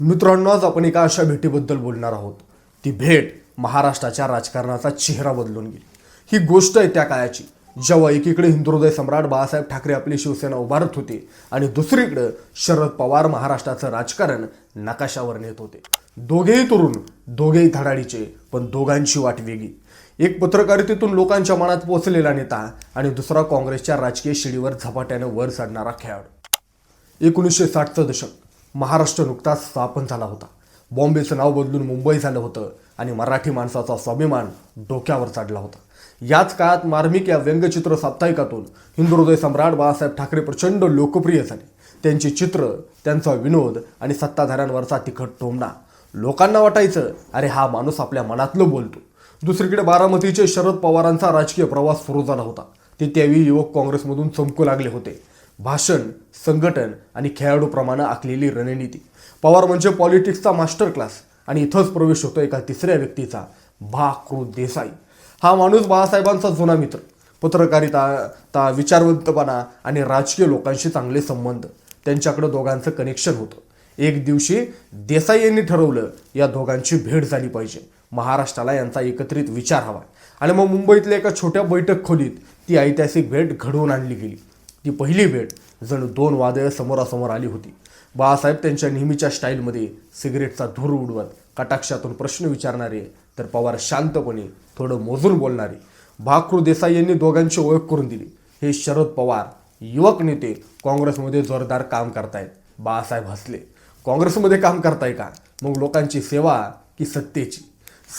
मित्रांनो आज आपण एका अशा भेटीबद्दल बोलणार आहोत. ती भेट महाराष्ट्राच्या राजकारणाचा चेहरा बदलून गेली. ही गोष्ट आहे त्या काळाची. जेव्हा एकीकडे हिंदुहृदय सम्राट बाळासाहेब ठाकरे आपली शिवसेना उभारत होते आणि दुसरीकडे शरद पवार महाराष्ट्राचं राजकारण नकाशावर नेत होते. दोघेही तरुण दोघेही धडाडीचे पण दोघांची वाट वेगळी. एक पत्रकारितेतून लोकांच्या मनात पोचलेला नेता आणि दुसरा काँग्रेसच्या राजकीय शिडीवर झपाट्यानं वर चढणारा खेळाडू. एकोणीसशे साठचं दशक. महाराष्ट्र नुकताच स्थापन झाला होता. बॉम्बेचं नाव बदलून मुंबई झालं होतं आणि मराठी माणसाचा स्वाभिमान डोक्यावर चढला होता. याच काळात मार्मिक या व्यंगचित्र साप्ताहिकातून हिंदुहृदय सम्राट बाळासाहेब ठाकरे प्रचंड लोकप्रिय झाले. त्यांची चित्र त्यांचा विनोद आणि सत्ताधाऱ्यांवरचा तिखट टोमणा लोकांना वाटायचं अरे हा माणूस आपल्या मनातलं बोलतो. दुसरीकडे बारामतीचे शरद पवारांचा राजकीय प्रवास सुरू झाला होता. ते त्यावेळी युवक काँग्रेसमधून चमकू लागले होते. भाषण संघटन आणि खेळाडूप्रमाणे आखलेली रणनीती. पवार म्हणजे पॉलिटिक्सचा मास्टर क्लास आणि इथंच प्रवेश होतो एका तिसऱ्या व्यक्तीचा भा कृ देसाई. हा माणूस बाळासाहेबांचा जुना मित्र पत्रकारिता ता विचारवंतपणा आणि राजकीय लोकांशी चांगले संबंध. त्यांच्याकडे दोघांचं कनेक्शन होतं. एक दिवशी देसाई यांनी ठरवलं या दोघांची भेट झाली पाहिजे. महाराष्ट्राला यांचा एकत्रित विचार हवा. आणि मग मुंबईतल्या एका छोट्या बैठक खोलीत ती ऐतिहासिक भेट घडवून आणली गेली. ती पहिली भेट जणू दोन वादळं समोरासमोर आली होती. बाळासाहेब त्यांच्या नेहमीच्या स्टाईलमध्ये सिगरेटचा धूर उडवत कटाक्षातून प्रश्न विचारणारे तर पवार शांतपणे थोडं मोजून बोलणारे. भाकरू देसाई यांनी दोघांची ओळख करून दिली. हे शरद पवार युवक नेते काँग्रेसमध्ये जोरदार काम करतायत. बाळासाहेब हसले. काँग्रेसमध्ये काम करताय का? मग लोकांची सेवा की सत्तेची?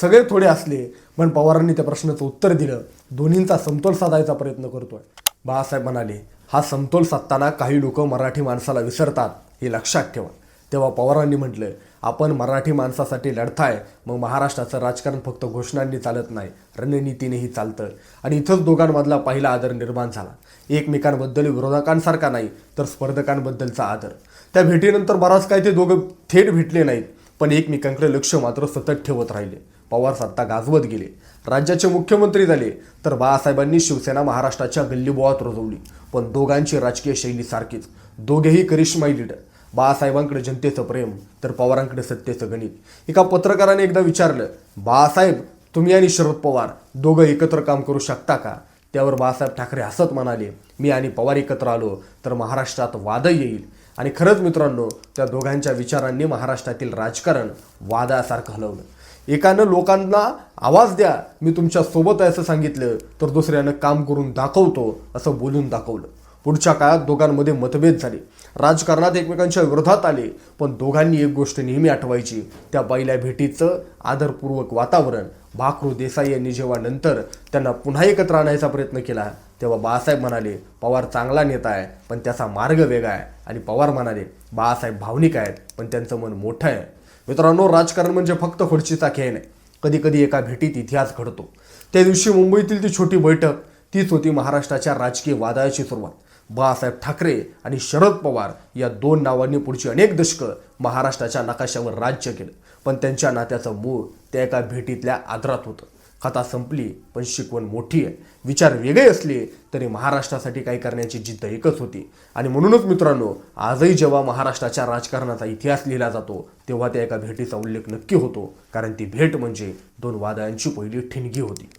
सगळे थोडे असले पण पवारांनी त्या प्रश्नाचं उत्तर दिलं. दोन्हींचा समतोल साधायचा प्रयत्न करतोय. बाळासाहेब म्हणाले हा समतोल साधताना काही लोक मराठी माणसाला विसरतात हे लक्षात ठेवा. तेव्हा पवारांनी म्हटलं आपण मराठी माणसासाठी लढताय मग महाराष्ट्राचं राजकारण फक्त घोषणांनी चालत नाही रणनीतीनेही चालतं. आणि इथंच दोघांमधला पहिला आदर निर्माण झाला. एकमेकांबद्दल विरोधकांसारखा नाही तर स्पर्धकांबद्दलचा आदर. त्या भेटीनंतर बराच काय ते दोघं थेट भेटले नाहीत पण एकमेकांकडे लक्ष मात्र सतत ठेवत राहिले. पवार सत्ता गाजवत गेले. राज्याचे मुख्यमंत्री झाले. तर बाळासाहेबांनी शिवसेना महाराष्ट्राच्या गल्लीबोळात रुजवली. पण दोघांची राजकीय शैली सारखीच. दोघेही करिश्माई लीडर. बाळासाहेबांकडे जनतेचं प्रेम तर पवारांकडे सत्तेचं गणित. एका पत्रकाराने एकदा विचारलं बाळासाहेब तुम्ही आणि शरद पवार दोघं एकत्र काम करू शकता का? त्यावर बाळासाहेब ठाकरे हसत म्हणाले मी आणि पवार एकत्र आलो तर महाराष्ट्रात वादही येईल. आणि खरंच मित्रांनो त्या दोघांच्या विचारांनी महाराष्ट्रातील राजकारण वादासारखं हलवलं. एकानं लोकांना आवाज द्या मी तुमच्यासोबत आहे असं सांगितलं तर दुसऱ्यानं काम करून दाखवतो असं बोलून दाखवलं. पुढच्या काळात दोघांमध्ये मतभेद झाले. राजकारणात एकमेकांच्या विरोधात आले पण दोघांनी एक गोष्ट नेहमी आठवायची त्या पहिल्या भेटीचं आदरपूर्वक वातावरण. भाकरू देसाई यांनी जेव्हा नंतर त्यांना पुन्हा एकत्र आणायचा प्रयत्न केला तेव्हा बाळासाहेब म्हणाले पवार चांगला नेता आहे पण त्याचा मार्ग वेगळा आहे. आणि पवार म्हणाले बाळासाहेब भावनिक आहेत पण त्यांचं मन मोठं आहे. मित्रांनो राजकारण म्हणजे फक्त खुर्चीचा खेळ नाही. कधी कधी एका भेटीत इतिहास घडतो. त्या दिवशी मुंबईतील ती छोटी बैठक तीच होती महाराष्ट्राच्या राजकीय वादळाची सुरुवात. बाळासाहेब ठाकरे आणि शरद पवार या दोन नावांनी पुढची अनेक दशकं महाराष्ट्राच्या नकाशावर राज्य केलं. पण त्यांच्या नात्याचं मूळ त्या एका भेटीतल्या आदरात होतं. कथा संपली पण शिकवण मोठी आहे. विचार वेगळे असले तरी महाराष्ट्रासाठी काही करण्याची जिद्द एकच होती. आणि म्हणूनच मित्रांनो आजही जेव्हा महाराष्ट्राच्या राजकारणाचा इतिहास लिहिला जातो तेव्हा त्या एका भेटीचा उल्लेख नक्की होतो. कारण ती भेट म्हणजे दोन वादळांची पहिली ठिणगी होती.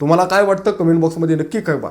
तुम्हाला काय वाटतं? कमेंट बॉक्समध्ये नक्की कळवा.